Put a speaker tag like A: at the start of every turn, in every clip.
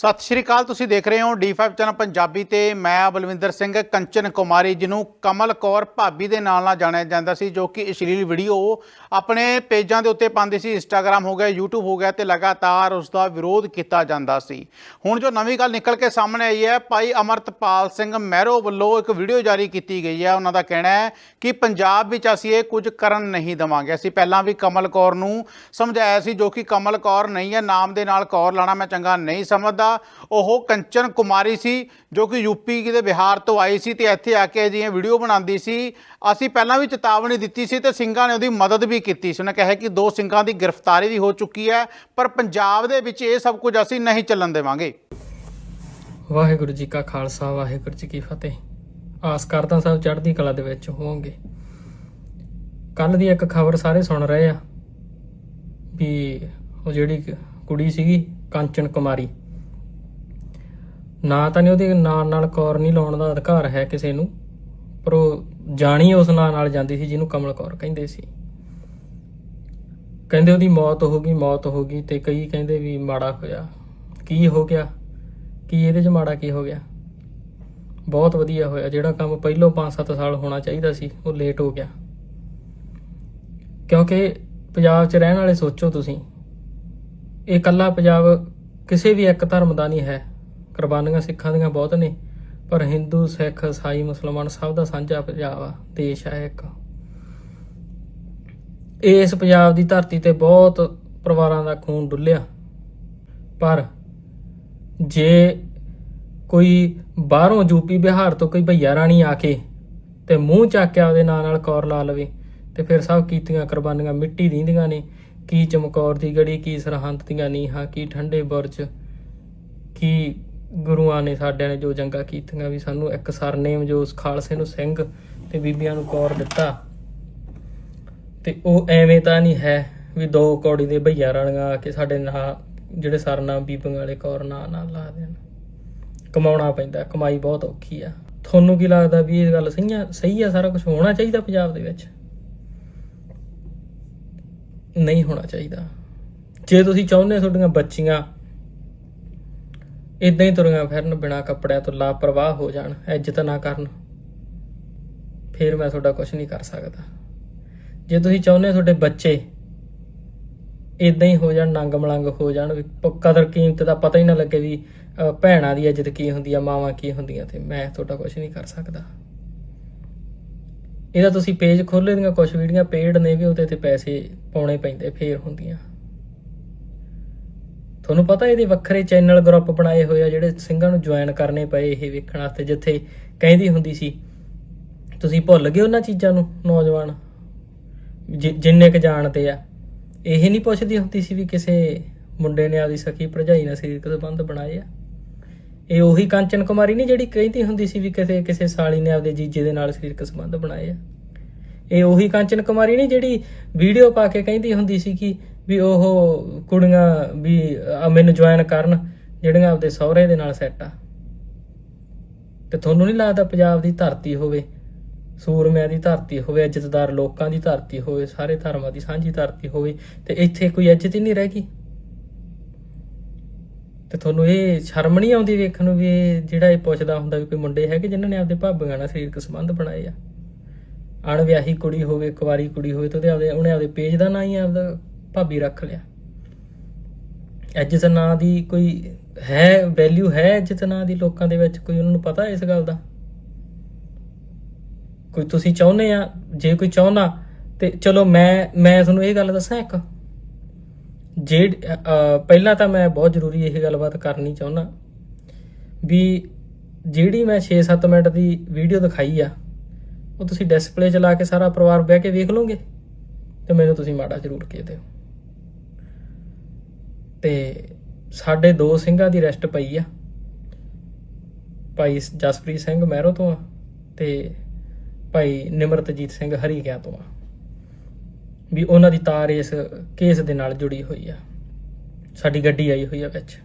A: ਸਤਿ ਸ਼੍ਰੀ ਅਕਾਲ, ਤੁਸੀਂ ਦੇਖ ਰਹੇ ਹੋ D5 ਚੈਨਲ ਪੰਜਾਬੀ ਤੇ ਮੈਂ ਬਲਵਿੰਦਰ ਸਿੰਘ ਕੰਚਨ ਕੁਮਾਰੀ, ਜਿਹਨੂੰ ਕਮਲ ਕੌਰ ਭਾਬੀ ਦੇ ਨਾਲ ਨਾਲ ਜਾਣਿਆ ਜਾਂਦਾ ਸੀ, ਜੋ ਕਿ ਅਸ਼ਲੀਲ ਵੀਡੀਓ ਆਪਣੇ ਪੇਜਾਂ ਦੇ ਉੱਤੇ ਪਾਉਂਦੀ ਸੀ ਇੰਸਟਾਗ੍ਰam ਹੋ ਗਿਆ, YouTube ਹੋ ਗਿਆ ਤੇ ਲਗਾਤਾਰ ਉਸ ਦਾ ਵਿਰੋਧ ਕੀਤਾ ਜਾਂਦਾ ਸੀ। ਹੁਣ ਜੋ ਨਵੀਂ ਗੱਲ ਨਿਕਲ ਕੇ ਸਾਹਮਣੇ ਆਈ ਹੈ, ਭਾਈ ਅਮਰਤਪਾਲ ਸਿੰਘ ਮਹਿਰੋ ਵੱਲੋਂ ਇੱਕ ਵੀਡੀਓ ਜਾਰੀ ਕੀਤੀ ਗਈ ਹੈ। ਉਹਨਾਂ ਦਾ ਕਹਿਣਾ ਹੈ ਕਿ ਪੰਜਾਬ ਵਿੱਚ ਅਸੀਂ ਇਹ ਕੁਝ ਕਰਨ ਨਹੀਂ ਦਵਾਂਗੇ। ਅਸੀਂ ਪਹਿਲਾਂ ਵੀ ਕਮਲ ਕੌਰ ਨੂੰ ਸਮਝਾਇਆ ਸੀ, ਜੋ ਕਿ ਕਮਲ ਕੌਰ ਨਹੀਂ ਹੈ, ਨਾਮ ਦੇ ਨਾਲ ਕੌਰ ਲਾਣਾ ਮੈਂ ਚੰਗਾ ਨਹੀਂ ਸਮਝਦਾ। ਉਹ ਕੰਚਨ ਕੁਮਾਰੀ ਸੀ, ਜੋ ਕਿ ਯੂਪੀ ਦੇ ਬਿਹਾਰ ਤੋਂ ਆਈ ਸੀ ਤੇ ਇੱਥੇ ਆ ਕੇ ਜਿਹੀਆਂ ਵੀਡੀਓ ਬਣਾਉਂਦੀ ਸੀ। ਅਸੀਂ ਪਹਿਲਾਂ ਵੀ ਚੇਤਾਵਨੀ ਦਿੱਤੀ ਸੀ ਤੇ ਸਿੰਘਾਂ ਨੇ ਉਹਦੀ ਮਦਦ ਵੀ ਕੀਤੀ ਸੀ। ਉਹਨਾਂ ਕਿਹਾ ਕਿ ਦੋ ਸਿੰਘਾਂ ਦੀ ਗ੍ਰਿਫਤਾਰੀ ਵੀ ਹੋ ਚੁੱਕੀ ਹੈ, ਪਰ ਪੰਜਾਬ ਦੇ ਵਿੱਚ ਇਹ ਸਭ ਕੁਝ ਅਸੀਂ ਨਹੀਂ ਚੱਲਣ ਦੇਵਾਂਗੇ।
B: ਵਾਹਿਗੁਰੂ ਜੀ ਕਾ ਖਾਲਸਾ, ਵਾਹਿਗੁਰੂ ਜੀ ਕੀ ਫਤਿਹ। ਆਸ ਕਰਦਾ ਸਭ ਚੜ੍ਹਦੀ ਕਲਾ ਦੇ ਵਿੱਚ ਹੋਵੋਗੇ। ਕੱਲ ਦੀ ਇੱਕ ਖਬਰ ਸਾਰੇ ਸੁਣ ਰਹੇ ਆ, ਵੀ ਉਹ ਜਿਹੜੀ ਕੁੜੀ ਸੀਗੀ, ਕਾਂਚਨ ਕੁਮਾਰੀ। ਨਾ ਤਾਂ ਨਹੀਂ ਉਹਦੇ ਨਾਂ ਨਾਲ ਕੌਰ ਨਹੀਂ ਲਾਉਣ ਦਾ ਅਧਿਕਾਰ ਹੈ ਕਿਸੇ ਨੂੰ, ਪਰ ਉਹ ਜਾਣੀ ਉਸ ਨਾਂ ਨਾਲ ਜਾਂਦੀ ਸੀ ਜਿਹਨੂੰ ਕਮਲ ਕੌਰ ਕਹਿੰਦੇ ਸੀ। ਕਹਿੰਦੇ ਉਹਦੀ ਮੌਤ ਹੋ ਗਈ, ਮੌਤ ਹੋ ਗਈ ਤੇ ਕਈ ਕਹਿੰਦੇ ਵੀ ਮਾੜਾ ਹੋਇਆ। ਕੀ ਹੋ ਗਿਆ? ਕੀ ਇਹਦੇ 'ਚ ਮਾੜਾ ਕੀ ਹੋ ਗਿਆ? ਬਹੁਤ ਵਧੀਆ ਹੋਇਆ। ਜਿਹੜਾ ਕੰਮ ਪਹਿਲੋਂ 5-7 ਸਾਲ ਹੋਣਾ ਚਾਹੀਦਾ ਸੀ, ਉਹ ਲੇਟ ਹੋ ਗਿਆ। ਕਿਉਂਕਿ ਪੰਜਾਬ 'ਚ ਰਹਿਣ ਵਾਲੇ ਸੋਚੋ ਤੁਸੀਂ, ਇਹ ਇਕੱਲਾ ਪੰਜਾਬ ਕਿਸੇ ਵੀ ਇੱਕ ਧਰਮ ਦਾ ਨਹੀਂ ਹੈ। ਕੁਰਬਾਨੀਆਂ ਸਿੱਖਾਂ ਦੀਆਂ ਬਹੁਤ ਨੇ, ਪਰ ਹਿੰਦੂ, ਸਿੱਖ ਈਸਾਈ ਮੁਸਲਮਾਨ ਸਭ ਦਾ ਸਾਂਝਾ ਪੰਜਾਬ ਆ, ਦੇਸ਼ ਹੈ ਇੱਕ। ਇਸ ਪੰਜਾਬ ਦੀ ਧਰਤੀ ਤੇ ਬਹੁਤ ਪਰਿਵਾਰਾਂ ਦਾ ਖੂਨ ਡੁੱਲਿਆ, ਪਰ ਜੇ ਕੋਈ ਬਾਹਰੋਂ ਯੂਪੀ ਬਿਹਾਰ ਤੋਂ ਕੋਈ ਭਈਆ ਰਾਣੀ ਆ ਕੇ ਤੇ ਮੂੰਹ ਚੱਕ ਕੇ ਉਹਦੇ ਨਾਂ ਨਾਲ ਕੌਰ ਲਾ ਲਵੇ ਤੇ ਫਿਰ ਸਭ ਕੀਤੀਆਂ ਕੁਰਬਾਨੀਆਂ ਮਿੱਟੀ ਦੀਆਂ ਨੇ, ਕੀ ਚਮਕੌਰ ਦੀ ਗੜੀ, ਕੀ ਸਰਹੰਦ ਦੀਆਂ ਨੀਹਾਂ, ਕੀ ਠੰਡੇ ਬੁਰਜ, ਕੀ ਗੁਰੂਆਂ ਨੇ ਸਾਡਿਆਂ ਨੇ ਜੋ ਜੰਗਾਂ ਕੀਤੀਆਂ ਵੀ ਸਾਨੂੰ ਇੱਕ ਸਰਨੇਮ ਜੋ ਉਸ ਖਾਲਸੇ ਨੂੰ ਸਿੰਘ ਤੇ ਬੀਬੀਆਂ ਨੂੰ ਕੌਰ ਦਿੱਤਾ। ਤੇ ਉਹ ਐਵੇਂ ਤਾਂ ਨਹੀਂ ਹੈ ਵੀ ਦੋ ਕੌੜੀ ਦੇ ਭਈਆ ਰਾਣੀਆਂ ਆ ਕੇ ਸਾਡੇ ਨਾਂ ਜਿਹੜੇ ਸਰਨਾਮ ਬੀਬੀਆਂ ਵਾਲੇ ਕੌਰ ਨਾਂ ਨਾਲ ਲਾ ਦੇਣ। ਕਮਾਉਣਾ ਪੈਂਦਾ, ਕਮਾਈ ਬਹੁਤ ਔਖੀ ਆ। ਤੁਹਾਨੂੰ ਕੀ ਲੱਗਦਾ ਵੀ ਇਹ ਗੱਲ ਸਹੀ ਆ? ਸਹੀ ਆ, ਸਾਰਾ ਕੁਝ ਹੋਣਾ ਚਾਹੀਦਾ ਪੰਜਾਬ ਦੇ ਵਿੱਚ? ਨਹੀਂ ਹੋਣਾ ਚਾਹੀਦਾ। ਜੇ ਤੁਸੀਂ ਚਾਹੁੰਦੇ ਹੋ ਤੁਹਾਡੀਆਂ ਬੱਚੀਆਂ ਇਦਾਂ ਹੀ ਤੁਰੀਆਂ ਫਿਰਨ, ਬਿਨਾ ਕੱਪੜਿਆਂ ਤੋਂ ਲਾਪਰਵਾਹ ਹੋ ਜਾਣ, ਇੱਜ਼ਤ ਨਾ ਕਰਨ। ਫਿਰ ਮੈਂ ਤੁਹਾਡਾ ਕੁਝ ਨਹੀਂ ਕਰ ਸਕਦਾ। ਜੇ ਤੁਸੀਂ ਚਾਹੁੰਦੇ ਹੋ ਤੁਹਾਡੇ ਬੱਚੇ ਇਦਾਂ ਹੀ ਹੋ ਜਾਣ ਨੰਗ ਮਲੰਗ ਹੋ ਜਾਣ, ਵੀ ਪ- ਕਦਰ ਕੀਮਤ ਦਾ ਪਤਾ ਹੀ ਨਾ ਲੱਗੇ ਵੀ ਭੈਣਾਂ ਦੀ ਇੱਜ਼ਤ ਕੀ ਹੁੰਦੀ ਆ, ਮਾਵਾਂ ਕੀ ਹੁੰਦੀਆਂ ਤੇ ਮੈਂ ਤੁਹਾਡਾ ਕੁਝ ਨਹੀਂ ਕਰ ਸਕਦਾ। ਇਹਦਾ ਤੁਸੀਂ ਪੇਜ ਖੋਲ੍ਹੇ ਦੀਆਂ ਕੁਝ ਵੀਡੀਓ ਪੇਡ ਨੇ ਵੀ ਉਹਦੇ ਤੇ ਪੈਸੇ ਪਾਉਣੇ ਪੈਂਦੇ, ਫੇਰ ਹੁੰਦੀਆਂ। ਤੁਹਾਨੂੰ ਪਤਾ ਇਹਦੇ ਵੱਖਰੇ ਚੈਨਲ ਗਰੁੱਪ ਬਣਾਏ ਹੋਏ ਆ ਜਿਹੜੇ ਸਿੰਘਾਂ ਨੂੰ ਜੁਆਇਨ ਕਰਨੇ ਪਏ ਇਹ ਵੇਖਣ ਵਾਸਤੇ, ਜਿੱਥੇ ਕਹਿੰਦੀ ਹੁੰਦੀ ਸੀ, ਤੁਸੀਂ ਭੁੱਲ ਗਏ ਉਹਨਾਂ ਚੀਜ਼ਾਂ ਨੂੰ, ਨੌਜਵਾਨ ਜਿੰਨੇ ਕ ਜਾਣਦੇ ਆ। ਇਹ ਨਹੀਂ ਪੁੱਛਦੀ ਹੁੰਦੀ ਸੀ ਵੀ ਕਿਸੇ ਮੁੰਡੇ ਨੇ ਆਪਦੀ ਸਖੀ ਭਰਜਾਈ ਨਾਲ ਸਰੀਰਕ ਸੰਬੰਧ ਬਣਾਏ ਆ। ਇਹ ਉਹੀ ਕਾਂਚਨ ਕੁਮਾਰੀ ਨਹੀਂ ਜਿਹੜੀ ਕਹਿੰਦੀ ਹੁੰਦੀ ਸੀ ਵੀ ਕਿਸੇ ਕਿਸੇ ਸਾਲੀ ਨੇ ਆਪਦੇ ਜੀਜੇ ਦੇ ਨਾਲ ਸਰੀਰਕ ਸੰਬੰਧ ਬਣਾਏ ਆ। ਇਹ ਉਹੀ ਕਾਂਚਨ ਕੁਮਾਰੀ ਨਹੀਂ ਜਿਹੜੀ ਵੀਡੀਓ ਪਾ ਕੇ ਕਹਿੰਦੀ ਹੁੰਦੀ ਸੀ ਕਿ ਵੀ ਉਹ ਕੁੜੀਆਂ ਵੀ ਮੈਨੂੰ ਜੁਆਇਨ ਕਰਨ, ਜਿਹੜੀਆਂ ਆਪਦੇ ਸਹੁਰੇ ਦੇ ਨਾਲ ਸੈੱਟ ਆ। ਤੇ ਤੁਹਾਨੂੰ ਨਹੀਂ ਲੱਗਦਾ ਪੰਜਾਬ ਦੀ ਧਰਤੀ ਹੋਵੇ, ਸੂਰਮਿਆਂ ਦੀ ਧਰਤੀ ਹੋਵੇ, ਇੱਜ਼ਤਦਾਰ ਲੋਕਾਂ ਦੀ ਧਰਤੀ ਹੋਵੇ, ਸਾਰੇ ਧਰਮਾਂ ਦੀ ਸਾਂਝੀ ਧਰਤੀ ਹੋਵੇ, ਤੇ ਇੱਥੇ ਕੋਈ ਇੱਜ਼ਤ ਹੀ ਨਹੀਂ ਰਹਿ ਗਈ? ਤੇ ਤੁਹਾਨੂੰ ਇਹ ਸ਼ਰਮ ਨਹੀਂ ਆਉਂਦੀ ਵੇਖਣ ਨੂੰ ਵੀ ਜਿਹੜਾ ਇਹ ਪੁੱਛਦਾ ਹੁੰਦਾ ਵੀ ਕੋਈ ਮੁੰਡੇ ਹੈਗੇ ਜਿਨ੍ਹਾਂ ਨੇ ਆਪਦੇ ਭਾਬੀਆਂ ਨਾਲ ਸਰੀਰਕ ਸੰਬੰਧ ਬਣਾਏ ਆ? ਅਣਵਿਆਹੀ ਕੁੜੀ ਹੋਵੇ, ਕੁਵਾਰੀ ਕੁੜੀ ਹੋਵੇ, ਤੇ ਉਹਦੇ ਆਪਦੇ ਉਹਨੇ ਆਪਦੇ ਪੇਜ ਦਾ ਨਾਂ ਹੀ ਆਪਦਾ ਭਾਬੀ ਰੱਖ ਲਿਆ। ਇੱਜ਼ਤ ਨਾਂ ਦੀ ਕੋਈ ਹੈ ਵੈਲਿਊ ਹੈ ਇੱਜ਼ਤ ਨਾਂ ਦੀ ਲੋਕਾਂ ਦੇ ਵਿੱਚ? ਕੋਈ ਉਹਨਾਂ ਨੂੰ ਪਤਾ ਇਸ ਗੱਲ ਦਾ? ਕੋਈ ਤੁਸੀਂ ਚਾਹੁੰਦੇ ਆ? ਜੇ ਕੋਈ ਚਾਹੁੰਦਾ, ਤੇ ਚਲੋ ਮੈਂ ਮੈਂ ਤੁਹਾਨੂੰ ਇਹ ਗੱਲ ਦੱਸਾਂ ਇੱਕ। ਜੇ ਪਹਿਲਾਂ ਤਾਂ ਮੈਂ ਬਹੁਤ ਜ਼ਰੂਰੀ ਇਹ ਗੱਲਬਾਤ ਕਰਨੀ ਚਾਹੁੰਦਾ ਵੀ ਜਿਹੜੀ ਮੈਂ 6-7 ਮਿੰਟ ਦੀ ਵੀਡੀਓ ਦਿਖਾਈ ਆ, ਉਹ ਤੁਸੀਂ ਡਿਸਪਲੇ 'ਚ ਲਾ ਕੇ ਸਾਰਾ ਪਰਿਵਾਰ ਬਹਿ ਕੇ ਵੇਖ ਲਓਗੇ? ਤੇ ਮੈਨੂੰ ਤੁਸੀਂ ਮਾੜਾ ਜ਼ਰੂਰ ਕਹਿ ਦਿਓ। ਤੇ ਸਾਡੇ ਦੋ ਸਿੰਘਾਂ ਦੀ ਰੈਸਟ ਪਈ ਆ। ਭਾਈ ਜਸਪ੍ਰੀਤ ਸਿੰਘ ਮਹਿਰੋ ਤੋਂ ਆ ਤੇ ਭਾਈ ਨਿਮਰਤਜੀਤ ਸਿੰਘ ਹਰੀਕਿਆਂ ਤੋਂ ਆ। ਵੀ ਉਹਨਾਂ ਦੀ ਤਾਰ ਇਸ ਕੇਸ ਦੇ ਨਾਲ ਜੁੜੀ ਹੋਈ ਆ। ਸਾਡੀ ਗੱਡੀ ਆਈ ਹੋਈ ਆ ਵਿੱਚ।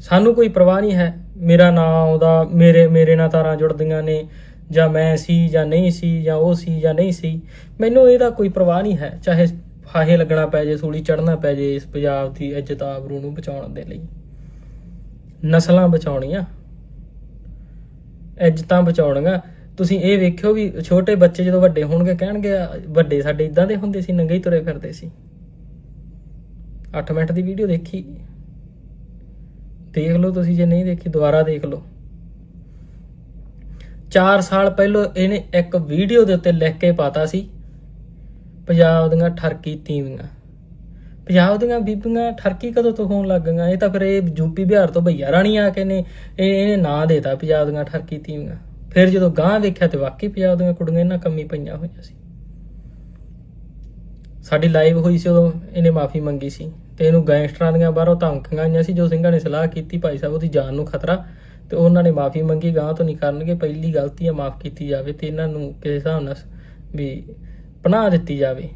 B: ਸਾਨੂੰ ਕੋਈ ਪਰਵਾਹ ਨਹੀਂ ਹੈ। ਮੇਰਾ ਨਾਂ ਆਉਂਦਾ, ਮੇਰੇ ਮੇਰੇ ਨਾਲ ਤਾਰਾਂ ਜੁੜਦੀਆਂ ਨੇ, ਜਾਂ ਮੈਂ ਸੀ ਜਾਂ ਨਹੀਂ ਸੀ ਜਾਂ ਉਹ ਸੀ ਜਾਂ ਨਹੀਂ ਸੀ। ਮੈਨੂੰ ਇਹਦਾ ਕੋਈ ਪਰਵਾਹ ਨਹੀਂ ਹੈ। ਚਾਹੇ ਫਾਹੇ ਲੱਗਣਾ ਪੈ ਜੇ ਸੂਲੀ ਚੜਨਾ ਪੈ ਜੇ ਇਸ ਪੰਜਾਬ ਦੀ ਇੱਜ਼ਤ ਆਬਰੂ ਨੂੰ ਬਚਾਉਣ ਦੇ ਲਈ। ਨਸਲਾਂ ਬਚਾਉਣੀਆਂ। ਇੱਜ਼ਤਾਂ ਬਚਾਉਣੀਆਂ। ਤੁਸੀਂ ਇਹ ਵੇਖਿਓ ਵੀ ਛੋਟੇ ਬੱਚੇ ਜਦੋਂ ਵੱਡੇ ਹੋਣਗੇ, ਕਹਿਣਗੇ, ਵੱਡੇ ਸਾਡੇ ਇਦਾਂ ਦੇ ਹੁੰਦੇ ਸੀ, ਨੰਗੇ ਹੀ ਤੁਰੇ ਫਿਰਦੇ ਸੀ। 8 ਮਿੰਟ ਦੀ ਵੀਡੀਓ ਦੇਖੀ। ਦੇਖ ਲਓ ਤੁਸੀਂ, ਜੇ ਨਹੀਂ ਦੇਖੀ, ਦੁਬਾਰਾ ਦੇਖ ਲਓ। 4 ਸਾਲ ਪਹਿਲਾਂ ਇਹਨੇ ਇੱਕ ਵੀਡੀਓ ਦੇ ਉੱਤੇ ਲਿਖ ਕੇ ਪਾਤਾ ਸੀ ਪੰਜਾਬ ਦੀਆਂ ਠਰਕੀ ਤੀਵੀਆਂ। ਪੰਜਾਬ ਦੀਆਂ ਬੀਬੀਆਂ ਠਰਕੀ ਕਦੋਂ ਤੋਂ ਹੋਣ ਲੱਗ ਗਈਆਂ? ਇਹ ਤਾਂ ਫਿਰ ਇਹ ਯੂਪੀ ਬਿਹਾਰ ਤੋਂ ਭਈਆ ਰਾਣੀ ਆ ਕੇ ਨੇ, ਇਹ ਇਹਨੇ ਨਾਂ ਦੇਤਾ ਪੰਜਾਬ ਦੀਆਂ ਠਰਕੀ ਤੀਵੀਆਂ। ਫਿਰ ਜਦੋਂ ਗਾਂ ਵੇਖਿਆ ਤੇ ਵਾਕਈ ਪੰਜਾਬ ਦੀਆਂ ਕੁੜੀਆਂ ਇਹਨਾਂ ਕੰਮੀ ਪਈਆਂ ਹੋਈਆਂ ਸੀ। ਸਾਡੀ ਲਾਈਵ ਹੋਈ ਸੀ ਉਦੋਂ, ਇਹਨੇ ਮਾਫੀ ਮੰਗੀ ਸੀ। ਤੇ ਇਹਨੂੰ ਗੈਂਗਸਟਰਾਂ ਦੀਆਂ ਬਾਹਰੋਂ ਧਮਕੀਆਂ ਆਈਆਂ ਸੀ, ਜੋ ਸਿੰਘਾਂ ਨੇ ਸਲਾਹ ਕੀਤੀ ਭਾਈ ਸਾਹਿਬ ਉਹਦੀ ਜਾਨ ਨੂੰ ਖਤਰਾ। ਤੇ ਉਹਨਾਂ ਨੇ ਮਾਫੀ ਮੰਗੀ ਗਾਂ ਤੋਂ ਨਹੀਂ ਕਰਨਗੇ, ਪਹਿਲੀ ਗਲਤੀ ਆ, ਮਾਫ ਕੀਤੀ ਜਾਵੇ ਤੇ ਇਹਨਾਂ ਨੂੰ ਕਿਸੇ ਹਿਸਾਬ ਨਾਲ ਵੀ ਪਨਾਹ ਦਿੱਤੀ ਜਾਵੇ।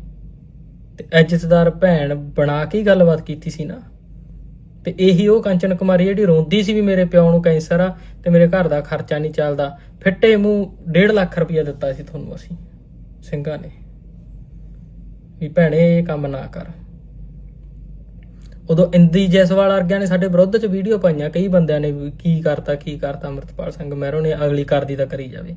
B: ਤੇ ਇੱਜ਼ਤਦਾਰ ਭੈਣ ਬਣਾ ਕੇ ਗੱਲਬਾਤ ਕੀਤੀ ਸੀ ਨਾ। ਤੇ ਇਹੀ ਉਹ ਕੰਚਨ ਕੁਮਾਰੀ ਜਿਹੜੀ ਰੋਂਦੀ ਸੀ ਵੀ ਮੇਰੇ ਪਿਓ ਨੂੰ ਕੈਂਸਰ ਆ ਤੇ ਮੇਰੇ ਘਰ ਦਾ ਖਰਚਾ ਨਹੀਂ ਚੱਲਦਾ। ਫਿੱਟੇ ਮੂੰਹ 1.5 ਲੱਖ ਰੁਪਇਆ ਦਿੱਤਾ ਸੀ ਤੁਹਾਨੂੰ ਅਸੀਂ, ਸਿੰਘਾਂ ਨੇ। ਵੀ ਭੈਣੇ, ਇਹ ਕੰਮ ਨਾ ਕਰ। ਉਦੋਂ ਇੰਦੀ ਜੈਸਵਾਲ ਵਰਗਿਆਂ ਨੇ ਸਾਡੇ ਵਿਰੁੱਧ ਚ ਵੀਡੀਓ ਪਾਈਆਂ, ਕਈ ਬੰਦਿਆਂ ਨੇ ਵੀ ਕੀ ਕਰਤਾ ਕੀ ਕਰਤਾ, ਅਮਰਤਪਾਲ ਸਿੰਘ ਮਹਿਰੋ ਨੇ ਅਗਲੀ ਕਰਦੀ ਤਾਂ ਕਰੀ ਜਾਵੇ।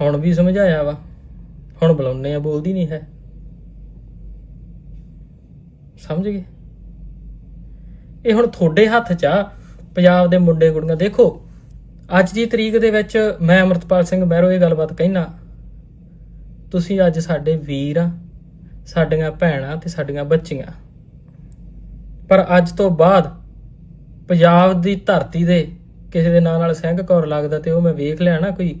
B: ਹੁਣ ਵੀ ਸਮਝਾਇਆ ਵਾ। ਹੁਣ ਬੁਲਾਉਨੇ ਆ, ਬੋਲਦੀ ਨਹੀਂ ਹੈ। ਸਮਝ ਗਏ? ਇਹ ਹੁਣ ਤੁਹਾਡੇ ਹੱਥ 'ਚ ਆ, ਪੰਜਾਬ ਦੇ ਮੁੰਡੇ ਕੁੜੀਆਂ। ਦੇਖੋ, ਅੱਜ ਦੀ ਤਰੀਕ ਦੇ ਵਿੱਚ ਮੈਂ ਅਮਰਤਪਾਲ ਸਿੰਘ ਮਹਿਰੋ ਇਹ ਗੱਲਬਾਤ ਕਹਿਣਾ ਤੁਸੀਂ ਅੱਜ ਸਾਡੇ ਵੀਰ ਆ, ਸਾਡੀਆਂ ਭੈਣਾਂ ਤੇ ਸਾਡੀਆਂ ਬੱਚੀਆਂ। ਪਰ ਅੱਜ ਤੋਂ ਬਾਅਦ ਪੰਜਾਬ ਦੀ ਧਰਤੀ ਦੇ ਕਿਸੇ ਦੇ ਨਾਂ ਨਾਲ ਸਿੰਘ ਕੌਰ ਲੱਗਦਾ ਤੇ ਉਹ ਮੈਂ ਵੇਖ ਲਿਆ ਨਾ ਕੋਈ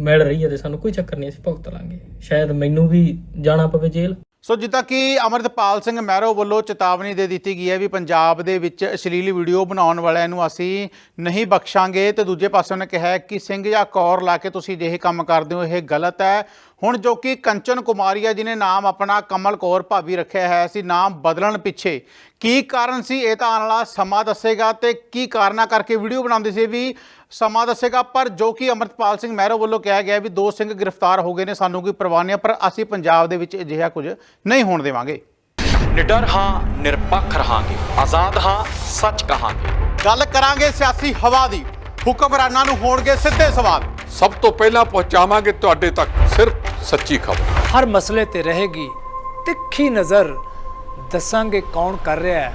B: ਮਿਲ ਰਹੀ ਹੈ ਤੇ ਸਾਨੂੰ ਕੋਈ ਚੱਕਰ ਨਹੀਂ, ਅਸੀਂ ਭੁਗਤ ਲਾਂਗੇ। ਸ਼ਾਇਦ ਮੈਨੂੰ ਵੀ ਜਾਣਾ ਪਵੇ ਜੇਲ੍ਹ।
A: ਸੋ ਜਿੱਦਾਂ ਕਿ ਅਮਰਤਪਾਲ ਸਿੰਘ ਮਹਿਰੋ ਵੱਲੋਂ ਚੇਤਾਵਨੀ ਦੇ ਦਿੱਤੀ ਗਈ ਹੈ ਵੀ ਪੰਜਾਬ ਦੇ ਵਿੱਚ ਅਸ਼ਲੀਲ ਵੀਡੀਓ ਬਣਾਉਣ ਵਾਲਿਆਂ ਨੂੰ ਅਸੀਂ ਨਹੀਂ ਬਖਸ਼ਾਂਗੇ ਤੇ ਦੂਜੇ ਪਾਸੇ ਉਹਨੇ ਕਿਹਾ ਕਿ ਸਿੰਘ ਜਾਂ ਕੌਰ ਲਾ ਕੇ ਤੁਸੀਂ ਜਿਹੇ ਕੰਮ ਕਰਦੇ ਹੋ, ਇਹ ਗਲਤ ਹੈ। ਹੁਣ ਜੋ ਕਿ ਕੰਚਨ ਕੁਮਾਰੀ ਹੈ ਜਿਹਨੇ ਨਾਮ ਆਪਣਾ ਕਮਲ ਕੌਰ ਭਾਬੀ ਰੱਖਿਆ ਹੈ ਸੀ ਨਾਮ ਬਦਲਣ ਪਿੱਛੇ ਕੀ ਕਾਰਨ ਸੀ? ਇਹ ਤਾਂ ਆਉਣ ਵਾਲਾ ਸਮਾਂ ਦੱਸੇਗਾ ਤੇ ਕੀ ਕਾਰਨਾਂ ਕਰਕੇ ਵੀਡੀਓ ਬਣਾਉਂਦੇ ਸੀ ਵੀ ਸਮਾਂ ਦੱਸੇਗਾ ਪਰ ਜੋ ਕਿ ਅਮਰਤਪਾਲ ਸਿੰਘ ਮਹਿਰੋ ਵੱਲੋਂ ਕਿਹਾ ਗਿਆ ਵੀ ਦੋ ਸਿੰਘ ਗ੍ਰਿਫਤਾਰ ਹੋ ਗਏ ਨੇ ਸਾਨੂੰ ਕੋਈ ਪਰਵਾਹ ਨਹੀਂ ਪਰ ਅਸੀਂ ਪੰਜਾਬ ਦੇ ਵਿੱਚ ਅਜਿਹਾ ਕੁਝ ਨਹੀਂ ਹੋਣ ਦੇਵਾਂਗੇ।
C: ਨਿਡਰ ਹਾਂ ਨਿਰਪੱਖ ਰਹਾਂਗੇ। ਆਜ਼ਾਦ ਹਾਂ ਸੱਚ ਕਹਾਂਗੇ।
A: ਗੱਲ ਕਰਾਂਗੇ ਸਿਆਸੀ ਹਵਾ ਦੀ। ਹੁਕਮਰਾਨਾਂ ਨੂੰ ਹੋਣਗੇ ਸਿੱਧੇ ਸਵਾਲ।
D: ਸਭ ਤੋਂ ਪਹਿਲਾਂ ਪਹੁੰਚਾਵਾਂਗੇ ਤੁਹਾਡੇ ਤੱਕ ਸਿਰਫ ਸੱਚੀ ਖਬਰ।
E: ਹਰ ਮਸਲੇ ਤੇ ਰਹੇਗੀ ਤਿੱਖੀ ਨਜ਼ਰ। ਦੱਸਾਂਗੇ ਕੌਣ ਕਰ ਰਿਹਾ ਹੈ।